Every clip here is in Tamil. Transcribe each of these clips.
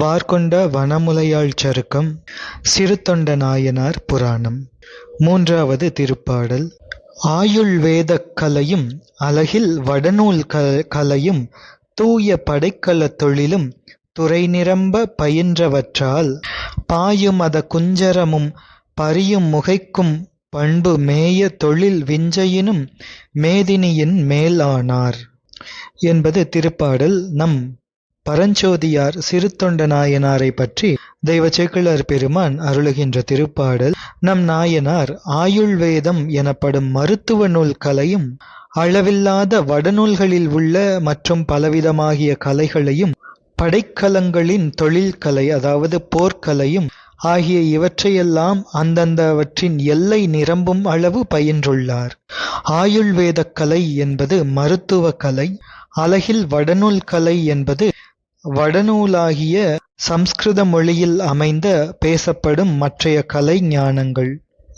வார்கொண்ட வனமுலையாள் சருக்கம் சிறுத்தொண்ட நாயனார் புராணம். மூன்றாவது திருப்பாடல். ஆயுள் வேதக் கலையும் அழகில் வடநூல் க கலையும் தூய படைக்கலத் தொழிலும் துறை நிரம்ப பயின்றவற்றால் பாயும் அத குஞ்சரமும் பரியும் முகைக்கும் பண்பு மேய தொழில் விஞ்சையினும் மேதினியின் மேலானார். என்பது திருப்பாடல். நம் பரஞ்சோதியார் சிறுத்தொண்ட நாயனாரை பற்றி தெய்வ சேக்கிழார் பெருமான் அருளுகின்ற திருப்பாடல் நம் நாயனார் ஆயுள் வேதம் எனப்படும் மருத்துவ நூல் கலையும் அளவில்லாத வடநூல்களில் உள்ள மற்றும் பலவிதமாகிய கலைகளையும் படைக்கலங்களின் தொழில்கலை அதாவது போர்க்கலையும் ஆகிய இவற்றையெல்லாம் அந்தந்தவற்றின் எல்லை நிரம்பும் அளவு பயின்றுள்ளார். ஆயுள்வேத கலை என்பது மருத்துவ கலை அழகில் வடநூல் கலை என்பது வடநூலாகிய சம்ஸ்கிருத மொழியில் அமைந்த பேசப்படும் மற்றைய கலை ஞானங்கள்.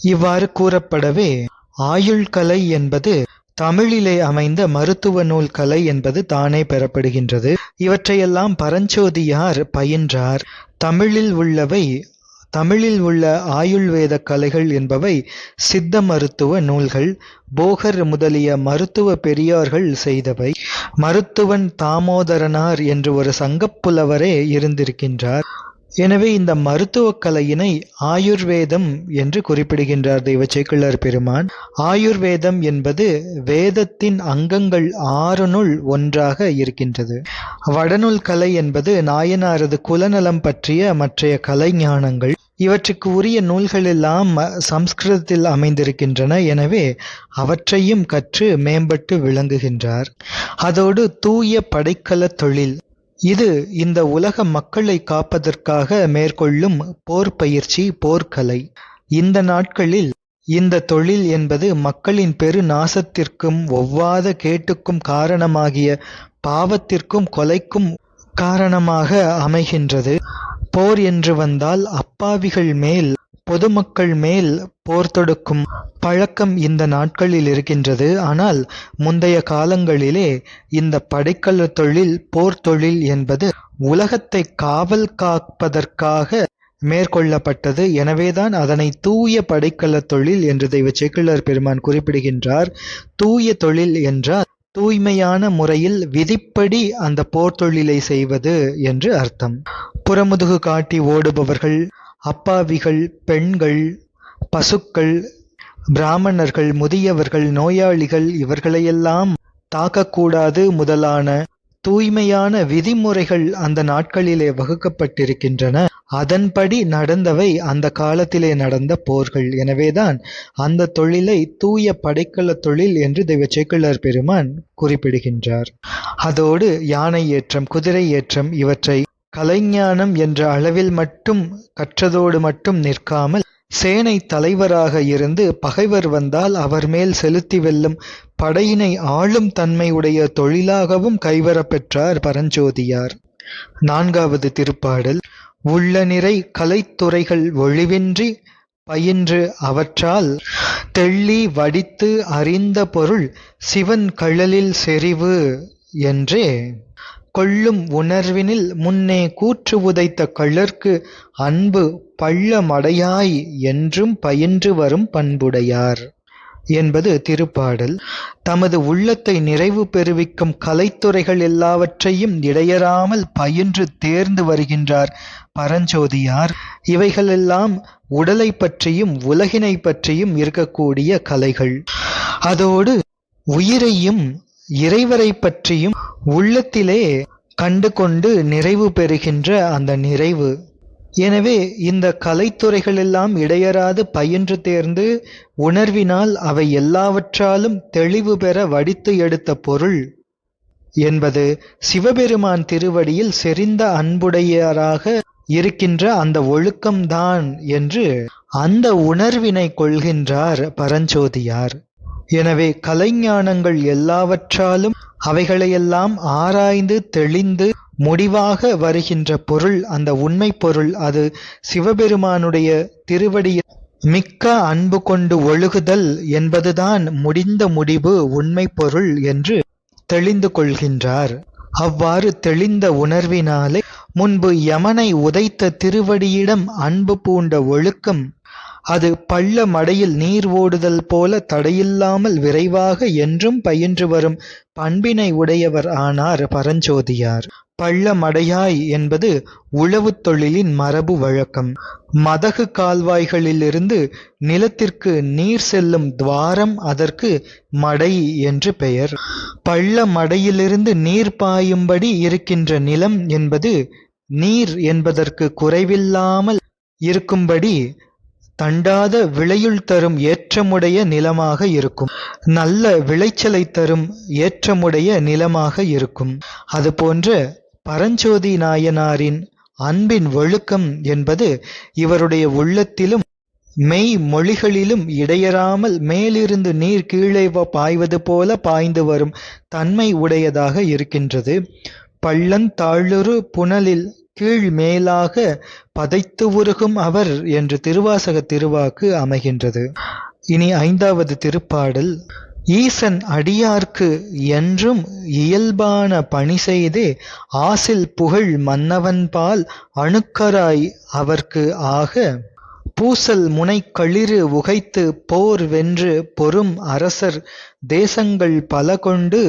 இவ்வாறு கூறப்படவே ஆயுள் கலை என்பது தமிழிலே அமைந்த மருத்துவ நூல் கலை என்பது தானே பெறப்படுகின்றது. இவற்றையெல்லாம் பரஞ்சோதியார் பயின்றார். தமிழில் உள்ளவை தமிழில் உள்ள ஆயுள்வேத கலைகள் என்பவை சித்த மருத்துவ நூல்கள் போகர் முதலிய மருத்துவ பெரியார்கள் செய்தவை. மருத்துவன் தாமோதரனார் என்று ஒரு சங்கப்புலவரே இருந்திருக்கின்றார். எனவே இந்த மருத்துவக் கலையினை ஆயுர்வேதம் என்று குறிப்பிடுகின்றார் தெய்வ சேக்கிழார் பெருமான். ஆயுர்வேதம் என்பது வேதத்தின் அங்கங்கள் ஆறுனுள் ஒன்றாக இருக்கின்றது. வடநூல் கலை என்பது நாயனாரது குலநலம் பற்றிய மற்றைய கலை ஞானங்கள் இவற்றுக்கு உரிய நூல்களெல்லாம் சம்ஸ்கிருதத்தில் அமைந்திருக்கின்றன. எனவே அவற்றையும் கற்று மேம்பட்டு விளங்குகின்றார். அதோடு தூய படைக்கல தொழில். இது இந்த உலக மக்களை காப்பதற்காக மேற்கொள்ளும் போர் பயிற்சி போர்க்கலை இந்த நாட்களில் இந்த தொழில் என்பது மக்களின் பெரு நாசத்திற்கும் ஒவ்வாத கேட்டுக்கும் காரணமாகிய பாவத்திற்கும் கொலைக்கும் காரணமாக அமைகின்றது. போர் என்று வந்தால் அப்பாவிகள் மேல் பொதுமக்கள் மேல் போர் தொடுக்கும் பழக்கம் இந்த நாட்களில் இருக்கின்றது. ஆனால் முந்தைய காலங்களிலே இந்த படைக்கல தொழில் போர் தொழில் என்பது உலகத்தை காவல் காப்பதற்காக மேற்கொள்ளப்பட்டது. எனவேதான் அதனை தூய படைக்கல தொழில் என்று தெய்வ சேக்கிழார் பெருமான் குறிப்பிடுகின்றார். தூய தொழில் என்றால் தூய்மையான முறையில் விதிப்படி அந்த போர் தொழிலை செய்வது என்று அர்த்தம். புறமுதுகு காட்டி ஓடுபவர்கள் அப்பாவிகள் பெண்கள் பசுக்கள் பிராமணர்கள் முதியவர்கள் நோயாளிகள் இவர்களையெல்லாம் தாக்கக்கூடாது முதலான தூய்மையான விதிமுறைகள் அந்த நாட்களிலே வகுக்கப்பட்டிருக்கின்றன. அதன்படி நடந்தவை அந்த காலத்திலே நடந்த போர்கள். எனவேதான் அந்த தொழிலை தூய படைக்கல தொழில் என்று தெய்வ சேக்கிழார் பெருமான் குறிப்பிடுகின்றார். அதோடு யானை ஏற்றம் குதிரை ஏற்றம் இவற்றை கலைஞானம் என்ற அளவில் மட்டும் கற்றதோடு மட்டும் நிற்காமல் சேனை தலைவராக இருந்து பகைவர் வந்தால் அவர் மேல் செலுத்தி வெல்லும் படையினை ஆளும் தன்மையுடைய தொழிலாகவும் கைவரப்பெற்றார் பரஞ்சோதியார். நான்காவது திருப்பாடல் உள்ள நிறை கலைத்துறைகள் ஒழிவின்றி பயின்று அவற்றால் தெள்ளி வடித்து அறிந்த பொருள் சிவன் கழலில் செறிவு என்றே. கொள்ளும் உணர்வினில் முன்னே கூற்று உதைத்த கள்ளர்க்கு அன்பு பள்ளமடையாய் என்றும் பயின்று வரும் பண்புடையார் என்பது திருப்பாடல். தமது உள்ளத்தை நிறைவு பெறுவிக்கும் கலைத்துறைகள் எல்லாவற்றையும் இடையறாமல் பயின்று தேர்ந்து வருகின்றார் பரஞ்சோதியார். இவைகளெல்லாம் உடலை பற்றியும் உலகினை பற்றியும் இருக்கக்கூடிய கலைகள். அதோடு உயிரையும் இறைவரை பற்றியும் உள்ளத்திலே கண்டு கொண்டு நிறைவு பெறுகின்ற அந்த நிறைவு. எனவே இந்த கலைத்துறைகளெல்லாம் இடையறாது பயின்று தேர்ந்து உணர்வினால் அவை எல்லாவற்றாலும் தெளிவு பெற வடித்து எடுத்த பொருள். என்பது சிவபெருமான் திருவடியில் செறிந்த அன்புடையராக இருக்கின்ற அந்த ஒழுக்கம்தான் என்று அந்த உணர்வினை கொள்கின்றார் பரஞ்சோதியார். எனவே கலைஞானங்கள் எல்லாவற்றாலும் அவைகளையெல்லாம் ஆராய்ந்து தெளிந்து முடிவாக வருகின்ற பொருள் அந்த உண்மை பொருள் அது சிவபெருமானுடைய திருவடியில் மிக்க அன்பு கொண்டு ஒழுகுதல் என்பதுதான் முடிந்த முடிவு உண்மை பொருள் என்று தெளிந்து கொள்கின்றார். அவ்வாறு தெளிந்த உணர்வினாலே முன்பு யமனை உதைத்த திருவடியிடம் அன்பு பூண்ட ஒழுக்கம் அது பள்ள மடையில் நீர் ஓடுதல் போல தடையில்லாமல் விரைவாக என்றும் பயின்று வரும் பண்பினை உடையவர் ஆனார் பரஞ்சோதியார். பள்ள மடையாய் என்பது உழவுத் தொழிலின் மரபு வழக்கம். மதகு கால்வாய்களிலிருந்து நிலத்திற்கு நீர் செல்லும் துவாரம் அதற்கு மடை என்று பெயர். பள்ள மடையிலிருந்து நீர் பாயும்படி இருக்கின்ற நிலம் என்பது நீர் என்பதற்கு குறைவில்லாமல் இருக்கும்படி தண்டாத விளையுள் தரும் ஏற்றமுடைய நிலமாக இருக்கும். நல்ல விளைச்சலை தரும் ஏற்றமுடைய நிலமாக இருக்கும். அதுபோன்ற பரஞ்சோதி நாயனாரின் அன்பின் ஒழுக்கம் என்பது இவருடைய உள்ளத்திலும் மெய் மொழிகளிலும் இடையறாமல் மேலிருந்து நீர் கீழே பாய்வது போல பாய்ந்து வரும் தன்மை உடையதாக இருக்கின்றது. பள்ளந்தாழுறு புனலில் கீழ் மேலாக பதைத்து உருகும் அவர் என்று திருவாசக திருவாக்கு அமைகின்றது. இனி ஐந்தாவது திருப்பாடல் ஈசன் அடியார்க்கு என்றும் இயல்பான பணி செய்தே ஆசில் புகழ் மன்னவன்பால் அணுக்கராய் அவர்க்கு ஆக பூசல் முனை களிறு உகைத்து போர் வென்று பொறும் அரசர் தேசங்கள் பல கொண்டு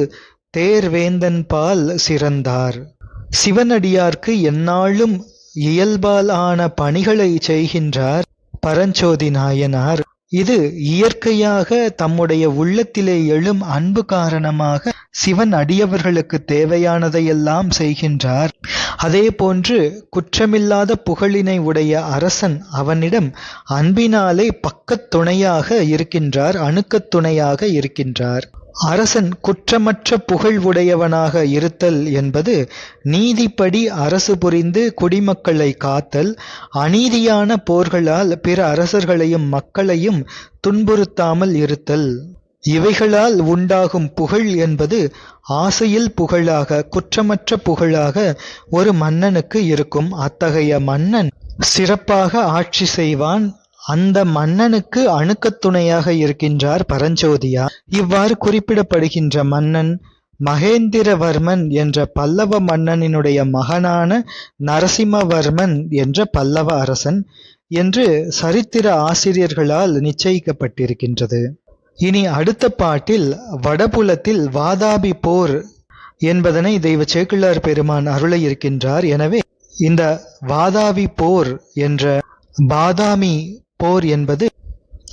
தேர்வேந்தன்பால் சிறந்தார். சிவனடியார்க்கு எந்நாளும் இயல்பால் ஆன பணிகளை செய்கின்றார் பரஞ்சோதி நாயனார். இது இயற்கையாக தம்முடைய உள்ளத்திலே எழும் அன்பு காரணமாக சிவன் அடியவர்களுக்கு தேவையானதையெல்லாம் செய்கின்றார். அதே போன்று குற்றமில்லாத புகழினை உடைய அரசன் அவனிடம் அன்பினாலே பக்கத் துணையாக இருக்கின்றார் அணுக்கத் துணையாக இருக்கின்றார். அரசன் குற்றமற்ற புகழ் உடையவனாக இருத்தல் என்பது நீதிப்படி அரசு புரிந்து குடிமக்களை காத்தல் அநீதியான போர்களால் பிற அரசர்களையும் மக்களையும் துன்புறுத்தாமல் இருத்தல். இவைகளால் உண்டாகும் புகழ் என்பது ஆசையில் புகழாக குற்றமற்ற புகழாக ஒரு மன்னனுக்கு இருக்கும். அத்தகைய மன்னன் சிறப்பாக ஆட்சி செய்வான். அந்த மன்னனுக்கு அணுக்கத் துணையாக இருக்கின்றார் பரஞ்சோதியார் இவ்வாறு குறிப்பிடப்படுகின்ற மன்னன் மகேந்திரவர்மன் என்ற பல்லவ மன்னனினுடைய மகனான நரசிம்மவர்மன் என்ற பல்லவ அரசன் என்று சரித்திர ஆசிரியர்களால் நிச்சயிக்கப்பட்டிருக்கின்றது. இனி அடுத்த பாட்டில் வடபுலத்தில் வாதாபி போர் என்பதனை தெய்வ சேக்கிழார் பெருமான் அருள இருக்கின்றார் எனவே இந்த வாதாபி போர் என்ற பாதாமி போர் என்பது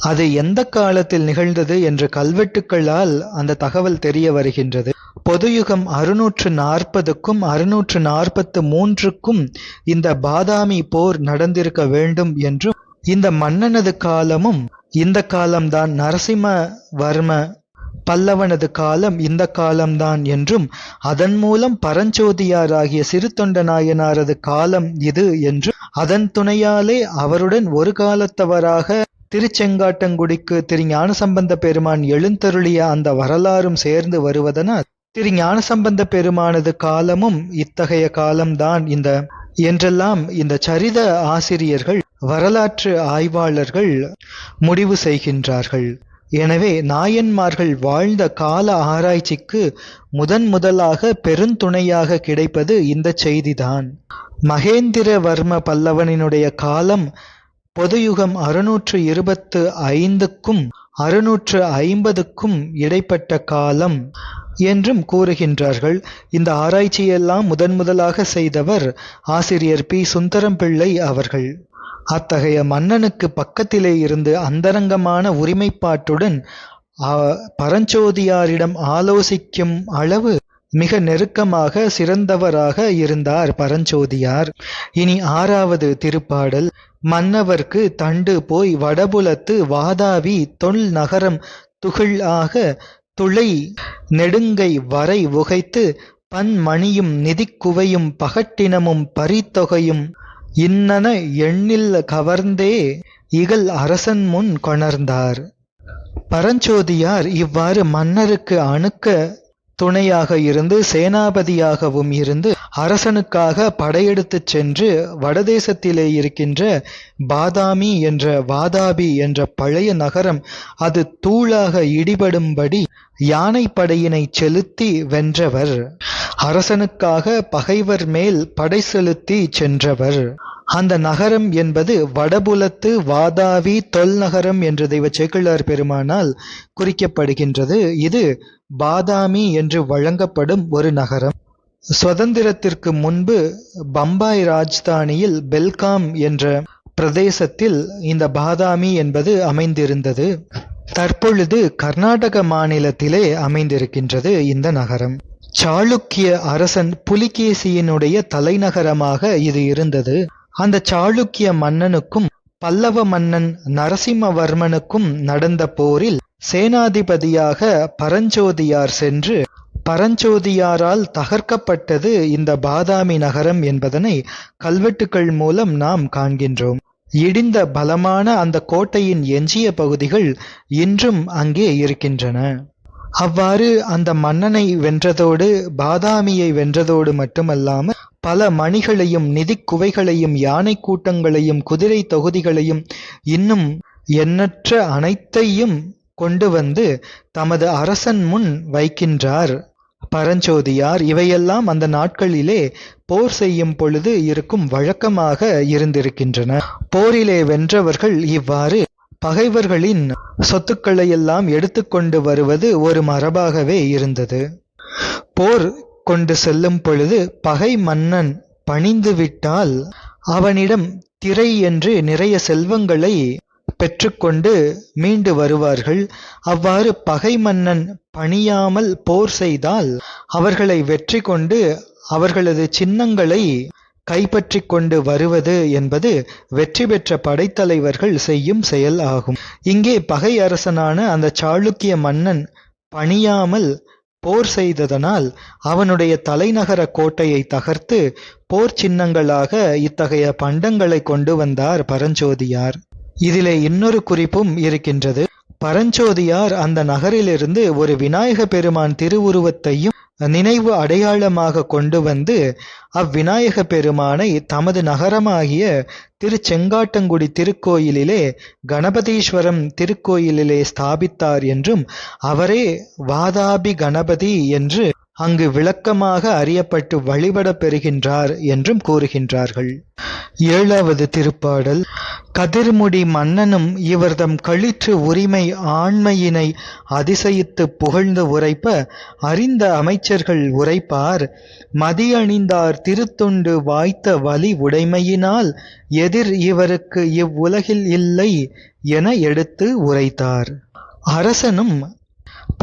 அது எந்த காலத்தில் நிகழ்ந்தது என்ற கல்வெட்டுக்களால் அந்த தகவல் தெரிய வருகின்றது. பொதுயுகம் அறுநூற்று நாற்பதுக்கும் அறுநூற்று நாற்பத்து மூன்றுக்கும் இந்த பாதாமி போர் நடந்திருக்க வேண்டும் என்றும் இந்த மன்னனது காலமும் இந்த காலம்தான் நரசிம்மவர்ம பல்லவனது காலம் இந்த காலம்தான் என்றும் அதன் மூலம் பரஞ்சோதியாராகிய சிறுத்தொண்ட நாயனாரது காலம் இது என்றும் அதன் துணையாலே அவருடன் ஒரு காலத்தவராக திருச்செங்காட்டங்குடிக்கு திரு ஞானசம்பந்த பெருமான் எழுந்தருளிய அந்த வரலாறும் சேர்ந்து வருவதனால் திரு ஞானசம்பந்த பெருமானது காலமும் இத்தகைய காலம்தான் இந்த என்றெல்லாம் இந்த சரித ஆசிரியர்கள் வரலாற்று ஆய்வாளர்கள் முடிவு செய்கின்றார்கள். எனவே நாயன்மார்கள் வாழ்ந்த கால ஆராய்ச்சிக்கு முதன் முதலாக பெருந்துணையாக கிடைப்பது இந்த செய்திதான். மகேந்திரவர்ம பல்லவனினுடைய காலம் பொதுயுகம் அறுநூற்று இருபத்து ஐந்துக்கும் அறுநூற்று ஐம்பதுக்கும் இடைப்பட்ட காலம் என்றும் கூறுகின்றார்கள். இந்த ஆராய்ச்சியெல்லாம் முதன் முதலாக செய்தவர் ஆசிரியர் பி. சுந்தரம் பிள்ளை அவர்கள். அத்தகைய மன்னனுக்கு பக்கத்திலே இருந்து அந்தரங்கமான உரிமைப்பாட்டுடன் பரஞ்சோதியாரிடம் ஆலோசிக்கும் அளவு மிக நெருக்கமாக சிறந்தவராக இருந்தார் பரஞ்சோதியார். இனி ஆறாவது திருப்பாடல் மன்னவர்க்கு தண்டு போய் வடபுலத்து வாதாவி தொல் நகரம் துகில் ஆக துளை நெடுங்கை வரை உகைத்து பன்மணியும் நிதிக்குவையும் பகட்டினமும் பரித்தொகையும் இன்னன எண்ணில் கவர்ந்தே இகல் அரசன் முன் கொணர்ந்தார். பரஞ்சோதியார் இவ்வாறு மன்னருக்கு அணுக்க துணையாக இருந்து சேனாபதியாகவும் இருந்து அரசனுக்காக படையெடுத்துச் சென்று வடதேசத்திலே இருக்கின்ற பாதாமி என்ற வாதாபி என்ற பழைய நகரம் அது தூளாக இடிபடும்படி யானை படையினை செலுத்தி வென்றவர். அரசனுக்காக பகைவர் மேல் படை செலுத்தி சென்றவர். அந்த நகரம் என்பது வடபுலத்து வாதாவி தொல்நகரம் என்று தெய்வ சேக்கிழார் பெருமானால் குறிக்கப்படுகின்றது. இது பாதாமி என்று வழங்கப்படும் ஒரு நகரம். சுதந்திரத்திற்கு முன்பு பம்பாய் ராஜ்தானியில் பெல்காம் என்ற பிரதேசத்தில் இந்த பாதாமி என்பது அமைந்திருந்தது. தற்பொழுது கர்நாடக மாநிலத்திலே அமைந்திருக்கின்றது இந்த நகரம். சாளுக்கிய அரசன் புலிகேசியினுடைய தலைநகரமாக இது இருந்தது. அந்த சாளுக்கிய மன்னனுக்கும் பல்லவ மன்னன் நரசிம்மவர்மனுக்கும் நடந்த போரில் சேனாதிபதியாக பரஞ்சோதியார் சென்று பரஞ்சோதியாரால் தகர்க்கப்பட்டது இந்த பாதாமி நகரம் என்பதனை கல்வெட்டுக்கள் மூலம் நாம் காண்கின்றோம். இடிந்த பலமான அந்த கோட்டையின் எஞ்சிய பகுதிகள் இன்றும் அங்கே இருக்கின்றன. அவ்வாறு அந்த மன்னனை வென்றதோடு பாதாமியை வென்றதோடு மட்டுமல்லாமல் பல மணிகளையும் நிதி குவைகளையும் யானை கூட்டங்களையும் குதிரை தொகுதிகளையும் இன்னும் எண்ணற்ற அனைத்தையும் கொண்டு வந்து தமது அரசன் முன் வைக்கின்றார். பரஞ்சோதியார் இவையெல்லாம் அந்த நாட்களிலே போர் செய்யும் பொழுது இருக்கும் வழக்கமாக இருந்திருக்கின்றன. போரிலே வென்றவர்கள் இவ்வாறு பகைவர்களின் சொத்துக்களை எல்லாம் எடுத்துக்கொண்டு வருவது ஒரு மரபாகவே இருந்தது. போர் கொண்டு செல்லும் பொழுது பகை மன்னன் பணிந்து விட்டால் அவனிடம் திரை என்று நிறைய செல்வங்களை பெற்றுக்கொண்டு மீண்டு வருவார்கள். அவ்வாறு பகை மன்னன் பணியாமல் போர் செய்தால் அவர்களை வெற்றி கொண்டு அவர்களது சின்னங்களை கைப்பற்றி கொண்டு வருவது என்பது வெற்றி பெற்ற படைத்தலைவர்கள் செய்யும் செயல் ஆகும். இங்கே பகை அரசனான அந்த சாளுக்கிய மன்னன் பணியாமல் போர் செய்ததனால் அவனுடைய தலைநகர கோட்டையை தகர்த்து போர் சின்னங்களாக இத்தகைய பண்டங்களை கொண்டு வந்தார் பரஞ்சோதியார். இதிலே இன்னொரு குறிப்பும் இருக்கின்றது. பரஞ்சோதியார் அந்த நகரிலிருந்து ஒரு விநாயக பெருமான் திருவுருவத்தையும் நினைவு அடையாளமாக கொண்டு வந்து அவ்விநாயக பெருமானை தமது நகரமாகிய திருச்செங்காட்டங்குடி திருக்கோயிலிலே கணபதீஸ்வரம் திருக்கோயிலிலே ஸ்தாபித்தார் என்றும் அவரே வாதாபி கணபதி என்று அங்கு விளக்கமாக அறியப்பட்டு வழிபடப் பெறுகின்றார் என்றும் கூறுகின்றார்கள். ஏழாவது திருப்பாடல். கதிர்முடி மன்னனும் இவர்தம் கழிற்று உரிமை ஆண்மையினை அதிசயித்து புகழ்ந்து உரைப்ப அறிந்த அமைச்சர்கள் உரைப்பார். மதியணிந்தார் திருத்தொண்டு வாய்த்த வலி உடைமையினால் எதிர் இவருக்கு இவ்வுலகில் இல்லை என எடுத்து உரைத்தார். அரசனும்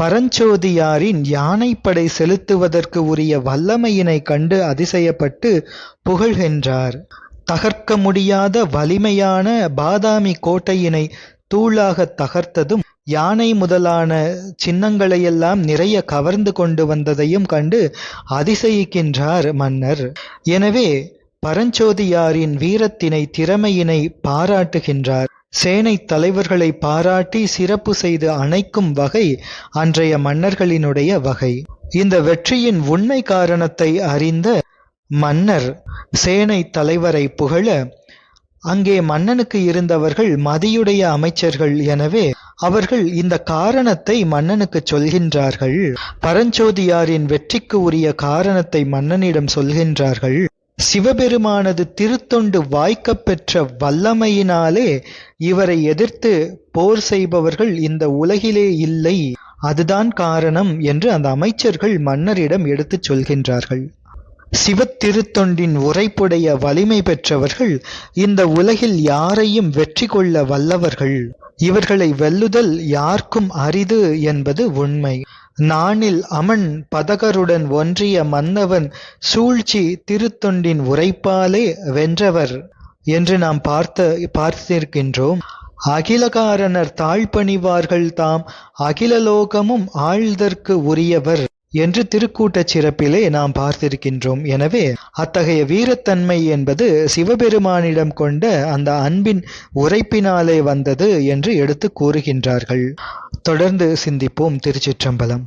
பரஞ்சோதியாரின் யானைப்படை செலுத்துவதற்கு உரிய வல்லமையினை கண்டு அதிசயப்பட்டு புகழ்கின்றார். தகர்க்க முடியாத வலிமையான பாதாமி கோட்டையினை தூளாக தகர்த்ததும் யானை முதலான சின்னங்களையெல்லாம் நிறைய கவர்ந்து கொண்டு வந்ததையும் கண்டு அதிசயிக்கின்றார் மன்னர். எனவே பரஞ்சோதியாரின் வீரத்தினை திறமையினை பாராட்டுகின்றார். சேனை தலைவர்களை பாராட்டி சிறப்பு செய்து அணைக்கும் வகை அன்றைய மன்னர்களினுடைய வகை. இந்த வெற்றியின் உண்மை காரணத்தை அறிந்த மன்னர் சேனை தலைவரை புகழ அங்கே மன்னனுக்கு இருந்தவர்கள் மதியுடைய அமைச்சர்கள் எனவே அவர்கள் இந்த காரணத்தை மன்னனுக்கு சொல்கின்றார்கள். பரஞ்சோதியாரின் வெற்றிக்கு உரிய காரணத்தை மன்னனிடம் சொல்கின்றார்கள். சிவபெருமானது திருத்தொண்டு வாய்க்கப் பெற்ற வல்லமையினாலே இவரை எதிர்த்து போர் செய்பவர்கள் இந்த உலகிலே இல்லை. அதுதான் காரணம் என்று அந்த அமைச்சர்கள் மன்னரிடம் எடுத்துச் சொல்கின்றார்கள். சிவத்திருத்தொண்டின் உரைப்புடைய வலிமை பெற்றவர்கள் இந்த உலகில் யாரையும் வெற்றி கொள்ள வல்லவர்கள். இவர்களை வெல்லுதல் யார்க்கும் அரிது என்பது உண்மை. நாணில் அமன் பதகருடன் ஒன்றிய மன்னவன் சூழ்ச்சி திருத்தொண்டின் உரைப்பாலே வென்றவர் என்று நாம் பார்த்த பார்த்திருக்கின்றோம். அகிலகாரணர் தாழ்பணிவார்கள் தாம் அகிலலோகமும் ஆழ்தற்கு உரியவர். என்று திருக்கூட்டச் சிறப்பிலே நாம் பார்த்திருக்கின்றோம். எனவே அத்தகைய வீரத்தன்மை என்பது சிவபெருமானிடம் கொண்ட அந்த அன்பின் உரைப்பினாலே வந்தது என்று எடுத்து கூறுகின்றார்கள். தொடர்ந்து சிந்திப்போம் திருச்சிற்றம்பலம்.